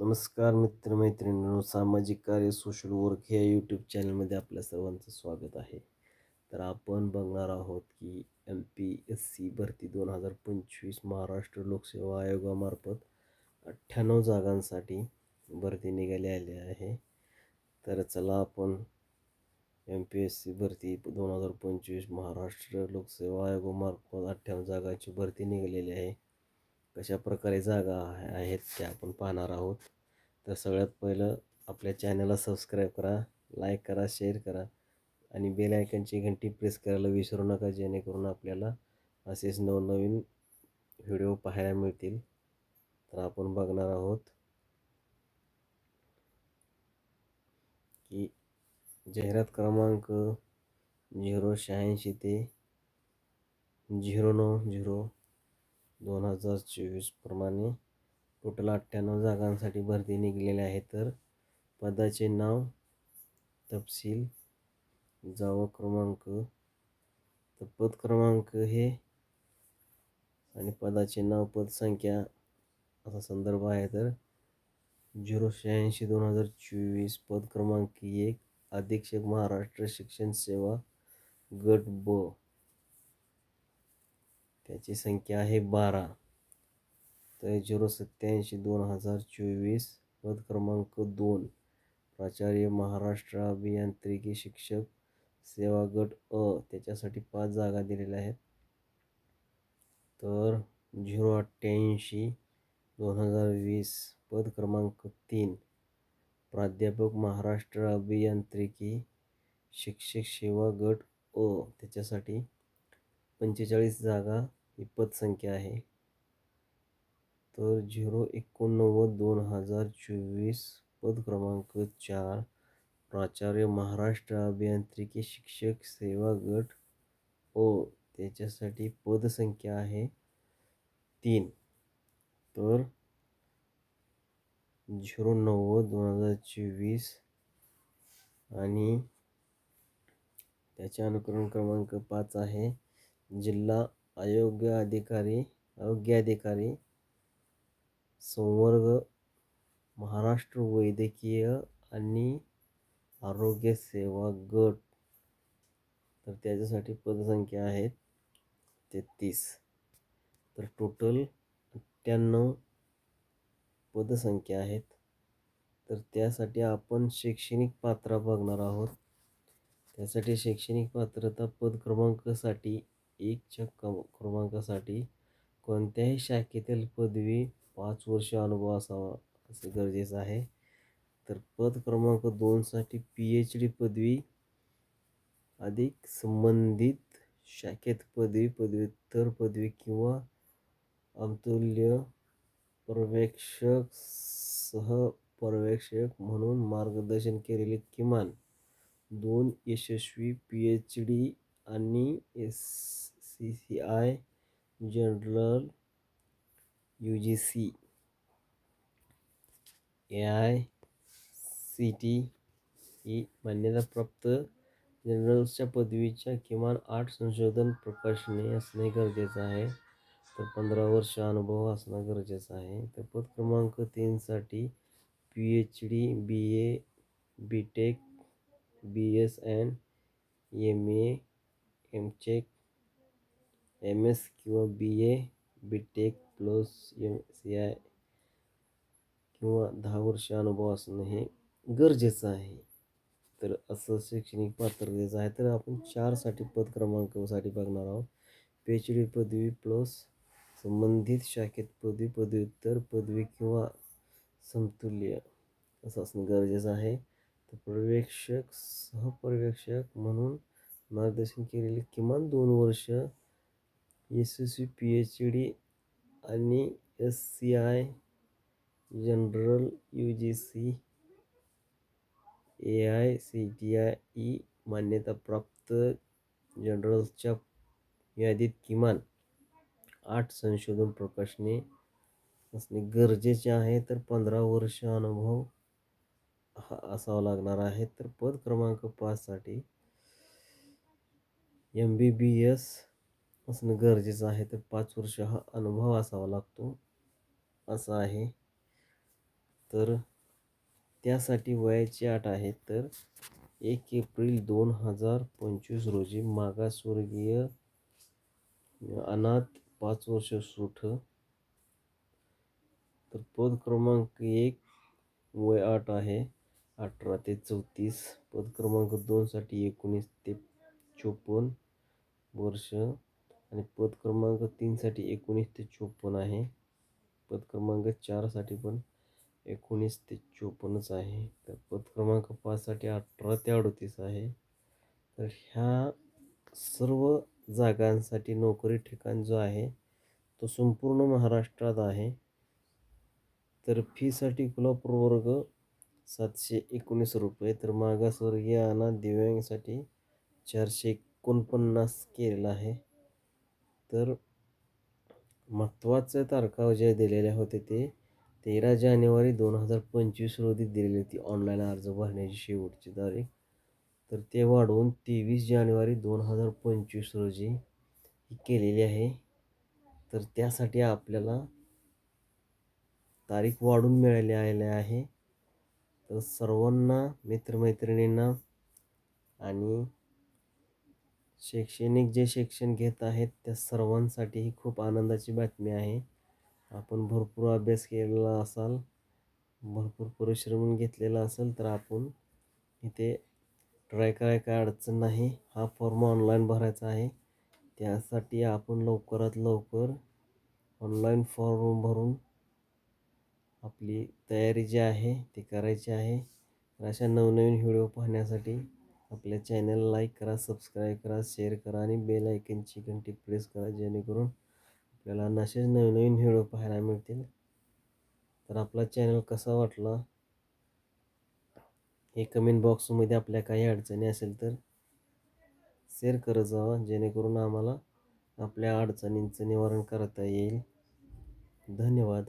नमस्कार मित्रमैत्रिणींनो सामाजिक कार्य सोशल वर्क या यूट्यूब चॅनलमध्ये आपल्या सर्वांचं स्वागत आहे. तर आपण बघणार आहोत की एम पी एस सी भरती दोन हजार पंचवीस महाराष्ट्र लोकसेवा आयोगामार्फत अठ्ठ्याण्णव जागांसाठी भरती निघाली आली आहे. तर चला आपण एम पी एस सी भरती दोन हजार पंचवीस महाराष्ट्र लोकसेवा आयोगामार्फत अठ्ठ्याण्णव जागांची भरती निघालेली आहे. कशा प्रकारे जागा आहेत त्या आपण पाहणार आहोत. तर सगळ्यात पहिलं आपल्या चॅनलला सबस्क्राईब करा लाईक करा शेअर करा आणि बेल आयकनची घंटी प्रेस करायला विसरू नका जेणेकरून आपल्याला असेच नवनवीन व्हिडिओ पाहायला मिळतील. तर आपण बघणार आहोत की जाहिरात क्रमांक झिरो शहाऐंशी ते झिरो नऊ झिरो दोन हजार चोवीसप्रमाणे टोटल अठ्ठ्याण्णव जागांसाठी भरती निघलेली आहे. तर पदाचे नाव तपशील जावा क्रमांक तर पद क्रमांक हे आणि पदाचे नाव पदसंख्या असा संदर्भ आहे. तर झिरो शहाऐंशी दोन हजार चोवीस पद क्रमांक एक अधीक्षक महाराष्ट्र शिक्षण सेवा गट ब. त्याची संख्या आहे बारा. तर झिरो सत्त्याऐंशी दोन हजार चोवीस पद क्रमांक दोन. प्राचार्य महाराष्ट्र अभियांत्रिकी शिक्षक सेवा गट अ. त्याच्यासाठी पाच जागा दिलेल्या आहेत. तर झिरो अठ्ठ्याऐंशी दोन हजार वीस पद क्रमांक तीन. प्राध्यापक महाराष्ट्र अभियांत्रिकी शिक्षक सेवा गट अ. त्याच्यासाठी पंचेचाळीस जागा ही पदसंख्या आहे. तर झिरो एकोणनव्वद दोन हजार चोवीस पद क्रमांक चार प्राचार्य महाराष्ट्र अभियांत्रिकी शिक्षक सेवा गट. ओ त्याच्यासाठी पदसंख्या आहे तीन. तर झिरो नव्वद दोन हजार चोवीस आणि त्याचे अनुकरण क्रमांक पाच आहे जिल्हा अयोग्य अधिकारी आरोग्य अधिकारी संवर्ग महाराष्ट्र वैद्यकीय आणि आरोग्य सेवा गट. तर त्याच्यासाठी पदसंख्या आहेत तेहतीस. तर टोटल अठ्ठ्याण्णव पदसंख्या आहेत. तर त्यासाठी आपण शैक्षणिक पात्रा बघणार आहोत. त्यासाठी शैक्षणिक पात्रता पद क्रमांकासाठी एकच्या क्रम क्रमांकासाठी कोणत्याही शाखेतील पदवी पाच वर्ष अनुभव असावा असे गरजेचं आहे. तर पद क्रमांक दोनसाठी पी एच डी पदवी अधिक संबंधित शाखेत पदवी पदव्युत्तर पदवी किंवा अमतुल्य पर्यवेक्षक सह पर्यवेक्षक म्हणून मार्गदर्शन केलेले किमान दोन यशस्वी पी एच डी आणि S journal U G C A I C T E मान्यताप्राप्त जनरल्सच्या पदवीच्या किमान आठ संशोधन प्रकाशने असणे गरजेचं आहे. तर पंधरा वर्ष अनुभव असणं गरजेचं आहे. तर पद क्रमांक तीनसाठी P H D B A B tech B S N M A M check M S किंवा B A B tech plus M C I किंवा दहा वर्ष अनुभव असणं हे गरजेचं आहे. तर असं शैक्षणिक पात्रतेचं आहे. तर आपण चारसाठी पद क्रमांकासाठी बघणार आहोत. पी एच डी पदवी प्लस संबंधित शाखेत पदवी पदव्युत्तर पदवी किंवा समतुल्य असं असणं गरजेचं आहे. तर पर्यवेक्षक सहपर्यवेक्षक म्हणून मार्गदर्शन केलेले किमान दोन वर्ष S S C P H D आणि S C I journal U G C A I C T I E मान्यताप्राप्त जनरल्सच्या यादीत किमान आठ संशोधन प्रकाशने असणे गरजेचे आहे. तर पंधरा वर्ष अनुभव हा असावा लागणार आहे. तर पद क्रमांक पाचसाठी एम बी बी एस असणं गरजेचं आहे. तर पाच वर्ष हा अनुभव असावा लागतो. असं आहे. तर त्यासाठी वयाची अट आहे. तर एक एप्रिल दोन हजार पंचवीस रोजी मागासवर्गीय अनाथ पाच वर्ष सूट तर पद क्रमांक एक वय आठ आहे. अठरा ते चौतीस. पद क्रमांक दोनसाठी एकोणीस ते चोपन्न वर्ष. आणि पद क्रमांक तीनसाठी एकोणीस ते चोपन्न आहे. पद क्रमांक चारसाठी पण एकोणीस ते चोपन्नच आहे. तर पद क्रमांक पाचसाठी अठरा ते अडतीस आहे. तर ह्या सर्व जागांसाठी नोकरी ठिकाण जो आहे तो संपूर्ण महाराष्ट्रात आहे. तर फीसाठी कोल्हापूर वर्ग सातशे एकोणीस रुपये. तर मागासवर्गीय अनाथ दिव्यांगसाठी चारशे एकोणपन्नास केलेला आहे. तर महत्त्वाच्या तारखा ज्या दिलेल्या होत्या ते तेरा जानेवारी दोन हजार पंचवीस रोजी दिलेली होती ऑनलाईन अर्ज भरण्याची शेवटची तारीख. तर ते वाढवून तेवीस जानेवारी दोन हजार पंचवीस रोजी ही केलेली आहे. तर त्यासाठी आपल्याला तारीख वाढून मिळाली आलेली आहे. तर सर्वांना मित्रमैत्रिणींना आणि शैक्षणिक जे शिक्षण घेत आहेत त्या सर्वांसाठी ही खूप आनंदाची बातमी आहे. आपण भरपूर अभ्यास केलेला असाल भरपूर परिश्रम घेतलेला असेल तर आपण इथे ट्राय कराय काय अडचण नाही. हा फॉर्म ऑनलाईन भरायचा आहे. त्यासाठी आपण लवकरात लवकर ऑनलाईन फॉर्म भरून आपली तयारी जी आहे ती करायची आहे. अशा नवनवीन व्हिडिओ पाहण्यासाठी आपल्या चॅनल लाईक करा सबस्क्राईब करा शेअर करा आणि बेल आयकनची घंटी प्रेस करा जेणेकरून आपल्याला नसेच नवीन नवीन व्हिडिओ पाहायला मिळतील. तर आपला चॅनल कसा वाटला? हे कमेंट बॉक्समध्ये आपल्या काही अडचणी असेल तर शेअर करत जावा जेणेकरून आम्हाला आपल्या अडचणींचं निवारण करता येईल. धन्यवाद.